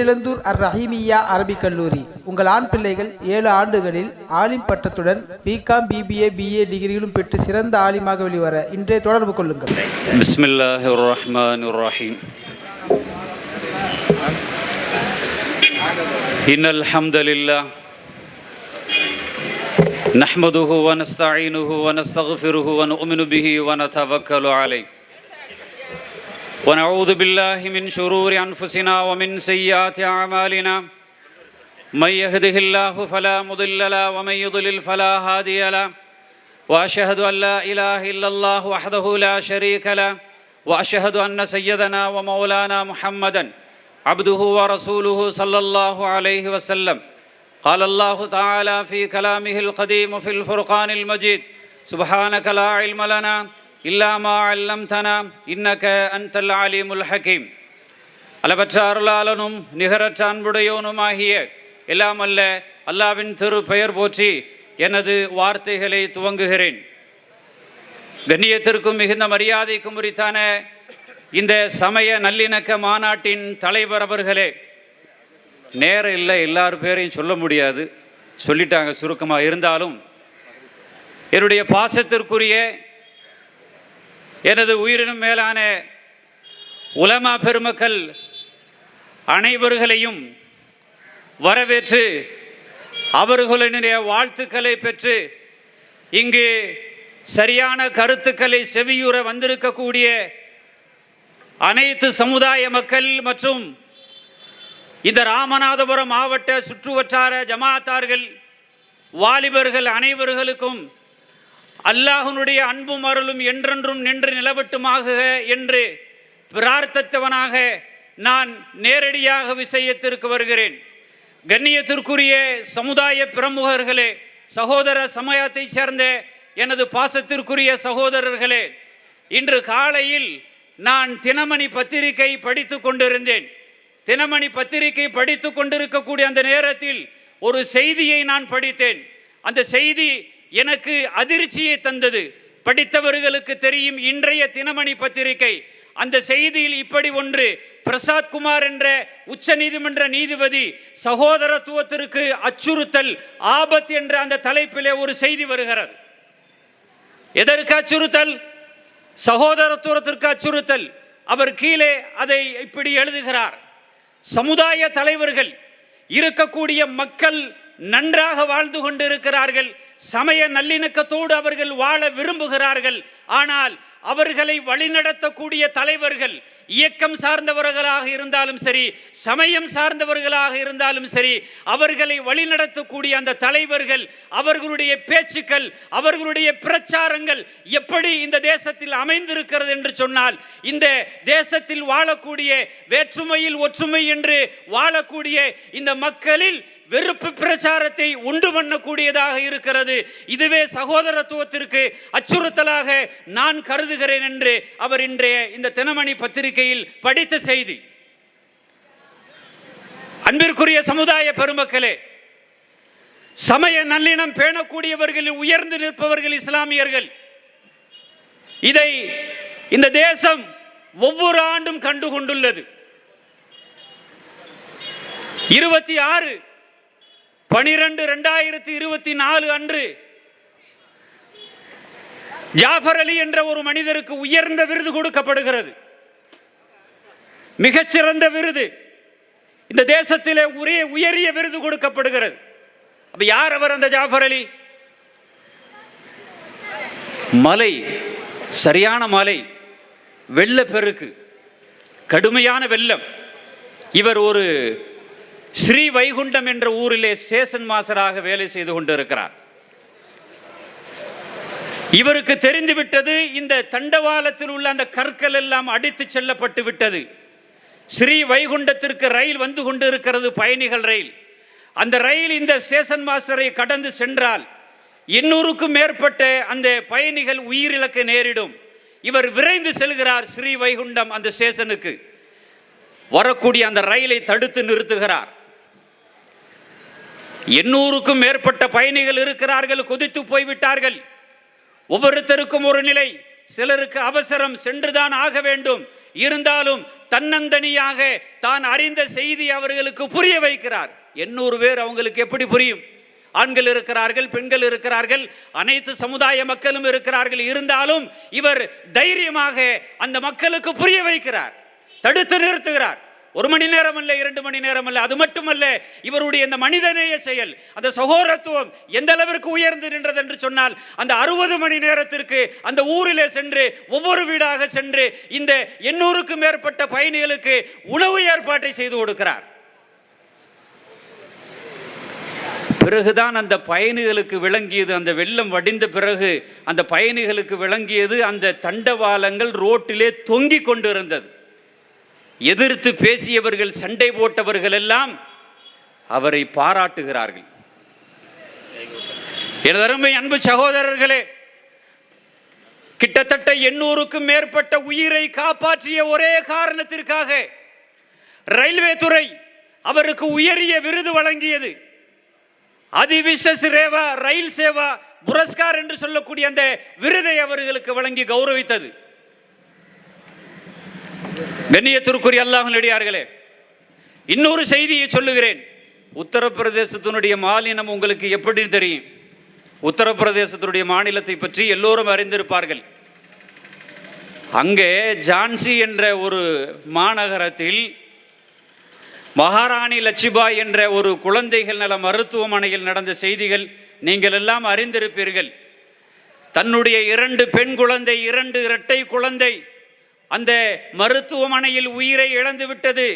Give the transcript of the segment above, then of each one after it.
தேரிழந்தூர் அர் ரஹீமியா அரபிக் கல்லூரி உங்கள் ஆண் பிள்ளைகள் ஏழு ஆண்டுகளில் ஆலிம் பட்டத்துடன் பிகாம் பிபிஏ பிஏ டிகிரிகளும் பெற்று சிறந்த ஆலிமாக வெளிவர இன்றே தொடர்பு கொள்ளுங்கள் بسم الله الرحمن الرحيم إن الحمد لله نحمده ونستعينه ونستغفره ونؤمن به ونتوكل عليه ونعوذ بالله من شرور أنفسنا ومن سيئات أعمالنا. من يهده الله فلا مضل له ومن يضلل فلا هادي له. وأشهد أن لا إله إلا الله وحده لا شريك له. وأشهد أن سيدنا ومولانا محمدا عبده ورسوله صلى الله عليه وسلم. قال الله تعالى في كلامه القديم في الفرقان المجيد سبحانك لا علم لنا இல்லாமா அல்லம்தனா இன்னக அந்தல் ஆலிமுல் ஹக்கீம் அளவற்ற அருளாளனும் நிகரற்ற அன்புடையோனுமாகிய எல்லாம் அல்ல அல்லாவின் திரு பெயர் போற்றி எனது வார்த்தைகளை துவங்குகிறேன். கண்ணியத்திற்கும் மிகுந்த மரியாதைக்கும் உரித்தான இந்த சமய நல்லிணக்க மாநாட்டின் தலைவர் அவர்களே நேரம் இல்லை எல்லார் பேரையும் சொல்ல முடியாது. சொல்லிட்டாங்க சுருக்கமாக இருந்தாலும் என்னுடைய பாசத்திற்குரிய எனது உயிரினும் மேலான உலமா பெருமக்கள் அனைவர்களையும் வரவேற்று அவர்களுடைய வாழ்த்துக்களை பெற்று இங்கு சரியான கருத்துக்களை செவியுற வந்திருக்கக்கூடிய அனைத்து சமுதாய மக்கள் மற்றும் இந்த ராமநாதபுரம் மாவட்ட சுற்றுவட்டார ஜமாத்தார்கள் வாலிபர்கள் அனைவர்களுக்கும் அல்லாஹனுடைய அன்பும் அருளும் என்றென்றும் நின்று நிலவட்டுமாக என்று பிரார்த்தத்தவனாக நான் நேரடியாக விஷயத்திற்கு வருகிறேன். கண்ணியத்திற்குரிய சமுதாய பிரமுகர்களே சகோதர சமயத்தைச் சேர்ந்த எனது பாசத்திற்குரிய சகோதரர்களே இன்று காலையில் நான் தினமணி பத்திரிகை படித்து கொண்டிருந்தேன். தினமணி பத்திரிகை படித்து கொண்டிருக்கக்கூடிய அந்த நேரத்தில் ஒரு செய்தியை நான் படித்தேன். அந்த செய்தி எனக்கு அதிர்ச்சியை தந்தது. படித்தவர்களுக்கு தெரியும் இன்றைய தினமணி பத்திரிகை. அந்த செய்தியில் இப்படி ஒன்று பிரசாத் குமார் என்ற உச்ச நீதிமன்ற நீதிபதி சகோதரத்துவத்திற்கு அச்சுறுத்தல் ஆபத் என்ற அந்த தலைப்பிலே ஒரு செய்தி வருகிறது. எதற்கு அச்சுறுத்தல்? சகோதரத்துவத்திற்கு அச்சுறுத்தல். அவர் கீழே அதை இப்படி எழுதுகிறார். சமுதாய தலைவர்கள் இருக்கக்கூடிய மக்கள் நன்றாக வாழ்ந்து கொண்டிருக்கிறார்கள். சமய நல்லிணக்கத்தோடு அவர்கள் வாழ விரும்புகிறார்கள். ஆனால் அவர்களை வழிநடத்தக்கூடிய தலைவர்கள் இயக்கம் சார்ந்தவர்களாக இருந்தாலும் சரி சமயம் சார்ந்தவர்களாக இருந்தாலும் சரி அவர்களை வழிநடத்தக்கூடிய அந்த தலைவர்கள் அவர்களுடைய பேச்சுக்கள் அவர்களுடைய பிரச்சாரங்கள் எப்படி இந்த தேசத்தில் அமைந்திருக்கிறது என்று சொன்னால் இந்த தேசத்தில் வாழக்கூடிய வேற்றுமையில் ஒற்றுமை என்று வாழக்கூடிய இந்த மக்களில் வெறுப்பு பிரச்சாரத்தை உண்டு பண்ணக்கூடியதாக இருக்கிறது. இதுவே சகோதரத்துவத்திற்கு அச்சுறுத்தலாக நான் கருதுகிறேன் என்று அவர் இன்றைய இந்த தினமணி பத்திரிகையில் படித்த செய்தி. அன்பிற்குரிய சமுதாய பெருமக்களே சமய நல்லினம் பேணக்கூடியவர்களில் உயர்ந்து நிற்பவர்கள் இஸ்லாமியர்கள். இதை இந்த தேசம் ஒவ்வொரு ஆண்டும் கண்டு கொண்டுள்ளது இருபத்தி ஆறு பனிரெண்டு ரெண்டாயிரத்தி இருபத்தி நாலு அன்று ஜாஃபர் அலி என்ற ஒரு மனிதருக்கு உயர்ந்த விருது கொடுக்கப்படுகிறது. மிகச்சிறந்த விருது. இந்த தேசத்திலே ஒரே உயரிய விருது கொடுக்கப்படுகிறது. அப்ப யார் அவர் அந்த ஜாஃபர் அலி? மலை சரியான மலை வெள்ளப்பெருக்கு கடுமையான வெள்ளம். இவர் ஒரு ஸ்ரீ வைகுண்டம் என்ற ஊரிலே ஸ்டேஷன் மாஸ்டராக வேலை செய்து கொண்டிருக்கிறார். இவருக்கு தெரிந்துவிட்டது இந்த தண்டவாளத்தில் உள்ள அந்த கற்கள் எல்லாம் அடித்து செல்லப்பட்டு விட்டது. ஸ்ரீ வைகுண்டத்திற்கு ரயில் வந்து கொண்டிருக்கிறது பயணிகள் ரயில். அந்த ரயில் இந்த ஸ்டேஷன் மாஸ்டரை கடந்து சென்றால் எண்ணூறுக்கும் மேற்பட்ட அந்த பயணிகள் உயிரிழக்க நேரிடும். இவர் விரைந்து செல்கிறார் ஸ்ரீ வைகுண்டம் அந்த ஸ்டேஷனுக்கு. வரக்கூடிய அந்த ரயிலை தடுத்து நிறுத்துகிறார். எண்ணூறுக்கும் மேற்பட்ட பயணிகள் இருக்கிறார்கள் கொதித்து போய்விட்டார்கள். ஒவ்வொருத்தருக்கும் ஒரு நிலை சிலருக்கு அவசரம் சென்றுதான் ஆக வேண்டும். இருந்தாலும் தன்னந்தனியாக தான் அறிந்த செய்தி அவர்களுக்கு புரிய வைக்கிறார். எண்ணூறு பேர் அவங்களுக்கு எப்படி புரியும்? ஆண்கள் இருக்கிறார்கள் பெண்கள் இருக்கிறார்கள் அனைத்து சமுதாய மக்களும் இருக்கிறார்கள். இருந்தாலும் இவர் தைரியமாக அந்த மக்களுக்கு புரிய வைக்கிறார் தடுத்து நிறுத்துகிறார். ஒரு மணி நேரம் அல்ல இரண்டு மணி நேரம் அல்ல. அது மட்டுமல்ல இவருடைய இந்த மனிதநேய செயல் அந்த சகோதரத்துவம் எந்த அளவிற்கு உயர்ந்து நின்றது என்று சொன்னால் அந்த அறுபது மணி நேரத்திற்கு அந்த ஊரிலே சென்று ஒவ்வொரு வீடாக சென்று இந்த எண்ணூறுக்கும் மேற்பட்ட பயணிகளுக்கு உணவு ஏற்பாட்டை செய்து கொடுக்கிறார். பிறகுதான் அந்த பயணிகளுக்கு விளங்கியது அந்த வெள்ளம் வடிந்த பிறகு அந்த பயணிகளுக்கு விளங்கியது அந்த தண்டவாளங்கள் ரோட்டிலே தொங்கிக் கொண்டிருந்தது. எதிர்த்து பேசியவர்கள் சண்டை போட்டவர்கள் எல்லாம் அவரை பாராட்டுகிறார்கள். எனதருமை அன்பு சகோதரர்களே கிட்டத்தட்ட எண்ணூறுக்கும் மேற்பட்ட உயிரை காப்பாற்றிய ஒரே காரணத்திற்காக ரயில்வே துறை அவருக்கு உயரிய விருது வழங்கியது. அதிவிசஸ் ரேவா ரயில் சேவா புரஸ்கார் என்று சொல்லக்கூடிய அந்த விருதை அவர்களுக்கு வழங்கி கௌரவித்தது. கண்ணியத்திற்குரிய அல்லாஹ் இன்னொரு செய்தியை சொல்லுகிறேன். உத்தரப்பிரதேசத்தினுடைய மாநிலம் உங்களுக்கு எப்படி தெரியும்? உத்தரப்பிரதேசத்தினுடைய மாநிலத்தை பற்றி எல்லோரும் அறிந்திருப்பார்கள். அங்கே ஜான்சி என்ற ஒரு மாநகரத்தில் மகாராணி லட்சுபாய் என்ற ஒரு குழந்தைகள் நல மருத்துவமனையில் நடந்த செய்திகள் நீங்கள் எல்லாம் அறிந்திருப்பீர்கள். தன்னுடைய இரண்டு பெண் குழந்தை இரண்டு இரட்டை குழந்தை அந்த மருத்துவமனையில் உயிரை இழந்து விட்டது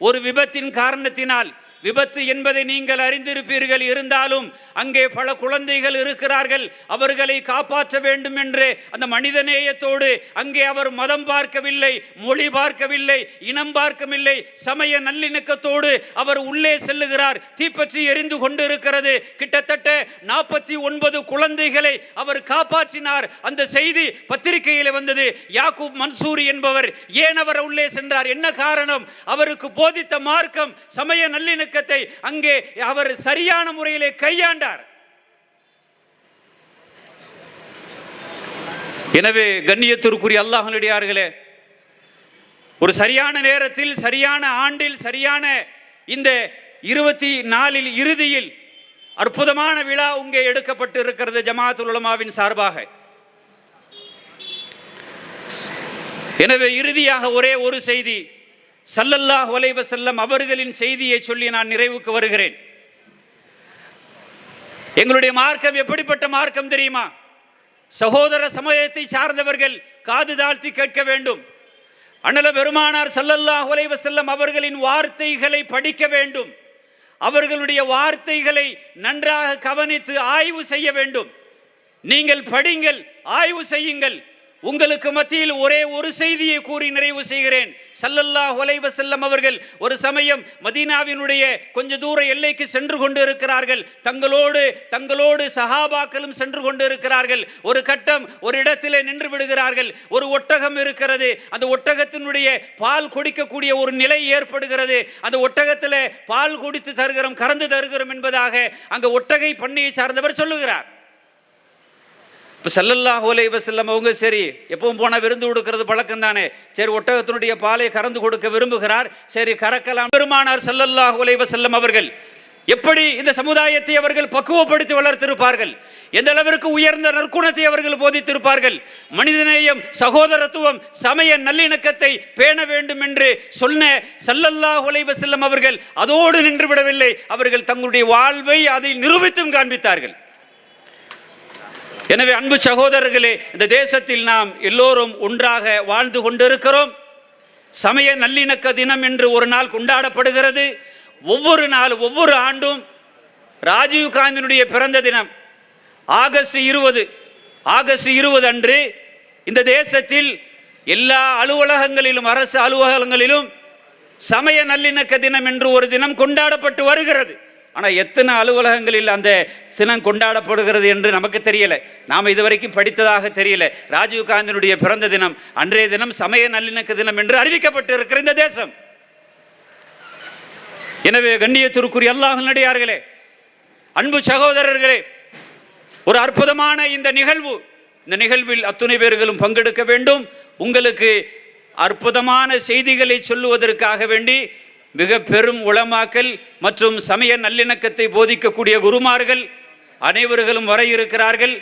ஒரு விபத்தின் காரணத்தினால் விபத்து என்பதை நீங்கள் அறிந்திருப்பீர்கள். இருந்தாலும் அங்கே பல குழந்தைகள் இருக்கிறார்கள். அவர்களை காப்பாற்ற வேண்டும் என்று அந்த மனிதநேயத்தோடு அங்கே அவர் மதம் பார்க்கவில்லை மொழி பார்க்கவில்லை இனம் பார்க்கவில்லை சமய நல்லிணக்கத்தோடு அவர் உள்ளே செல்லுகிறார். தீப்பற்றி எரிந்து கொண்டிருக்கிறது. கிட்டத்தட்ட நாற்பத்தி ஒன்பது குழந்தைகளை அவர் காப்பாற்றினார். அந்த செய்தி பத்திரிகையில் வந்தது. யாக்கூப் மன்சூரி என்பவர் ஏன் அவர் உள்ளே சென்றார்? என்ன காரணம்? அவருக்கு போதித்த மார்க்கம் சமய நல்லிணக்க நல்லிணக்கத்தை அங்கே அவர் சரியான முறையிலே கையாண்டார். எனவே கண்ணியத்திற்குரிய அல்லாஹனுடையார்களே ஒரு சரியான நேரத்தில் சரியான ஆண்டில் சரியான இந்த இருபத்தி நாலில் இறுதியில் அற்புதமான விழா உங்கே எடுக்கப்பட்டு இருக்கிறது ஜமாத்துல் உலமாவின் சார்பாக. எனவே இறுதியாக ஒரே ஒரு செய்தி சல்லல்லாஹ் ஒலைவ செல்லம் அவர்களின் செய்தியை சொல்லி நான் நிறைவுக்கு வருகிறேன். எங்களுடைய மார்க்கம் எப்படிப்பட்ட மார்க்கம் தெரியுமா? சகோதர சமயத்தை சார்ந்தவர்கள் காது தாழ்த்தி கேட்க வேண்டும். அண்ணல பெருமானார் சல்லல்லாஹ் ஒலைவ செல்லம் அவர்களின் வார்த்தைகளை படிக்க வேண்டும். அவர்களுடைய வார்த்தைகளை நன்றாக கவனித்து ஆய்வு செய்ய வேண்டும். நீங்கள் படிங்கள் ஆய்வு செய்யுங்கள். உங்களுக்கு மத்தியில் ஒரே ஒரு செய்தியை கூறி நிறைவு செய்கிறேன். சல்லல்லாஹ் ஒலைவ செல்லம் அவர்கள் ஒரு சமயம் மதீனாவினுடைய கொஞ்ச தூர எல்லைக்கு சென்று கொண்டு இருக்கிறார்கள் தங்களோடு தங்களோடு சஹாபாக்களும் சென்று கொண்டு இருக்கிறார்கள் ஒரு கட்டம் ஒரு இடத்திலே நின்று விடுகிறார்கள். ஒரு ஒட்டகம் இருக்கிறது. அந்த ஒட்டகத்தினுடைய பால் குடிக்கக்கூடிய ஒரு நிலை ஏற்படுகிறது. அந்த ஒட்டகத்தில் பால் குடித்து தருகிறோம் கறந்து தருகிறோம் என்பதாக அங்கே ஒட்டகை பண்ணையை சார்ந்தவர் சொல்லுகிறார். இப்போ சல்லல்லாஹு அலைஹி செல்லம் அவங்க சரி எப்பவும் போனால் விருந்து கொடுக்கறது பழக்கம் தானே. சரி ஒட்டகத்தினுடைய பாலை கறந்து கொடுக்க விரும்புகிறார். சரி கறக்கலாம். பெருமானார் சல்லல்லாஹு அலைஹி செல்லம் அவர்கள் எப்படி இந்த சமுதாயத்தை அவர்கள் பக்குவப்படுத்தி வளர்த்திருப்பார்கள்? எந்த அளவிற்கு உயர்ந்த நற்குணத்தை அவர்கள் போதித்திருப்பார்கள்? மனிதநேயம் சகோதரத்துவம் சமய நல்லிணக்கத்தை பேண வேண்டும் என்று சொன்ன சல்லல்லா அலைஹி செல்லம் அவர்கள் அதோடு நின்று விடவில்லை. அவர்கள் தங்களுடைய வாழ்வை அதை நிரூபித்தும் காண்பித்தார்கள். எனவே அன்பு சகோதரர்களே இந்த தேசத்தில் நாம் எல்லோரும் ஒன்றாக வாழ்ந்து கொண்டிருக்கிறோம். சமய நல்லிணக்க தினம் என்று ஒரு நாள் கொண்டாடப்படுகிறது. ஒவ்வொரு நாள் ஒவ்வொரு ஆண்டும் ராஜீவ் காந்தியினுடைய பிறந்த தினம். ஆகஸ்ட் இருபது ஆகஸ்ட் இருபது அன்று இந்த தேசத்தில் எல்லா அலுவலகங்களிலும் அரசு அலுவலகங்களிலும் சமய நல்லிணக்க தினம் என்று ஒரு தினம் கொண்டாடப்பட்டு வருகிறது. ஆனால் எத்தனை அலுவலகங்களில் அந்த தினம் கொண்டாடப்படுகிறது என்று நமக்கு தெரியலை. நாம் இதுவரைக்கும் படித்ததாக தெரியல. ராஜீவ்காந்தினுடைய பிறந்த தினம் அன்றைய தினம் சமய நல்லிணக்க தினம் என்று அறிவிக்கப்பட்டு இருக்கிற இந்த தேசம். எனவே கண்ணியத்திற்குரிய அல்லாஹ் நடிகார்களே அன்பு சகோதரர்களே ஒரு அற்புதமான இந்த நிகழ்வு. இந்த நிகழ்வில் அத்துணை பேர்களும் பங்கெடுக்க வேண்டும். உங்களுக்கு அற்புதமான செய்திகளை சொல்லுவதற்காக வேண்டி மிக பெரும் உளமாக்கல் மற்றும் சமய நல்லிணக்கத்தை போதிக்கக்கூடிய குருமார்கள் அனைவர்களும் வர இருக்கிறார்கள்.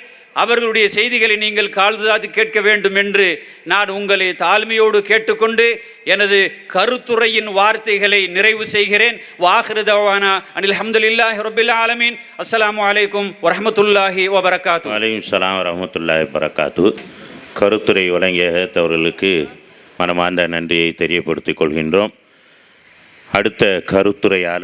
அவர்களுடைய செய்திகளை நீங்கள் கால்தாது கேட்க வேண்டும் என்று நான் உங்களை தாழ்மையோடு கேட்டுக்கொண்டு எனது கருத்துரையின் வார்த்தைகளை நிறைவு செய்கிறேன். வாஹிருதவானா அனில் அஹமதுல்லாஹி ரபில் ஆலமீன். அஸ்லாம் அலைக்கும் வரமத்துல்லாஹி வபரகாத்து. வலைக்கும் சலாம் வரமத்துல்லாஹி வரகாத்து கருத்துரை வழங்கிய அவர்களுக்கு மனமார்ந்த நன்றியை தெரியப்படுத்திக் கொள்கின்றோம். அடுத்த கருத்துரையாளர்